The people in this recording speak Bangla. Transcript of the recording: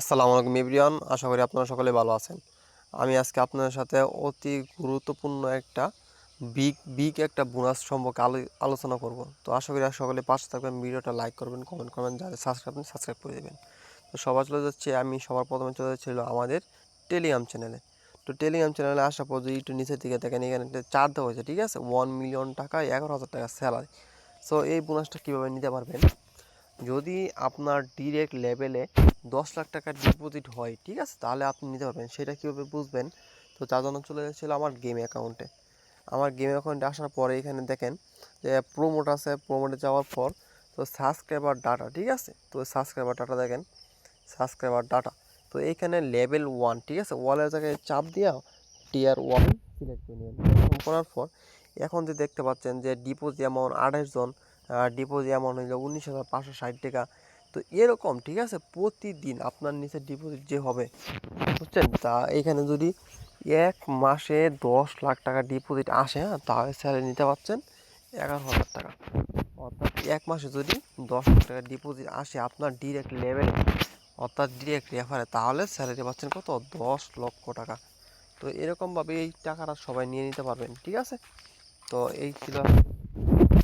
আসসালামু আলাইকুম ইব্রিয়ান আশা করি আপনারা সকলে ভালো আছেন। আমি আজকে আপনাদের সাথে অতি গুরুত্বপূর্ণ একটা বিগ বিগ একটা বোনাস সম্পর্কে আলো, আলোচনা করব। তো আশা করি সকলে পাশে থাকবেন, ভিডিওটা লাইক করবেন কমেন্ট করবেন যাদের সাবস্ক্রাইব সাবস্ক্রাইব করে দেবেন। তো সবার চলে যাচ্ছে, আমি সবার প্রথমে চলে যাচ্ছিল আমাদের টেলিগ্রাম চ্যানেলে তো টেলিগ্রাম চ্যানেলে আসার পর যদি একটু নিচের দিকে দেখেন, এখানে একটা চার দেওয়া হয়েছে, ঠিক আছে? ওয়ান মিলিয়ন টাকা এগারো হাজার টাকা স্যালারি সো এই বোনাসটা কীভাবে নিতে পারবেন? যদি আপনার ডিরেক্ট লেভেলে দশ লাখ টাকার ডিপোজিট হয়, ঠিক আছে? তাহলে আপনি নিতে পারবেন। সেটা কীভাবে বুঝবেন? তো তার জন্য চলে যাচ্ছিল আমার গেম অ্যাকাউন্টে আমার গেম অ্যাকাউন্টে আসার পরে এখানে দেখেন যে প্রোমোট আছে প্রোমোটে যাওয়ার পর তো সাবস্ক্রাইবার ডাটা ঠিক আছে? তো সাবস্ক্রাইবার ডাটা দেখেন সাবস্ক্রাইবার ডাটা তো এইখানে লেভেল ওয়ান ঠিক আছে? ওয়ালের জায়গায় চাপ দিয়া টিয়ার ওয়ান সিলেক্ট করে এরকম করার পর এখন যে দেখতে পাচ্ছেন যে ডিপোজিট অ্যামাউন্ট আঠাশ জন ডিপোজিট অ্যামাউন্ট হইল উনিশ হাজার পাঁচশো ষাট টাকা। তো এরকম, ঠিক আছে? প্রতিদিন আপনার নিচে ডিপোজিট যে হবে, বুঝছেন? তা এখানে যদি এক মাসে দশ লাখ টাকা ডিপোজিট আসে হ্যাঁ তাহলে স্যালারি নিতে পারছেন এগারো হাজার টাকা। অর্থাৎ এক মাসে যদি দশ লাখ টাকা ডিপোজিট আসে আপনার ডিরেক্ট লেভেলে অর্থাৎ ডিরেক্ট রেফারে তাহলে স্যালারি পাচ্ছেন কত? দশ লক্ষ টাকা। তো এরকমভাবে এই টাকাটা সবাই নিয়ে নিতে পারবেন, ঠিক আছে? তো এই ছিল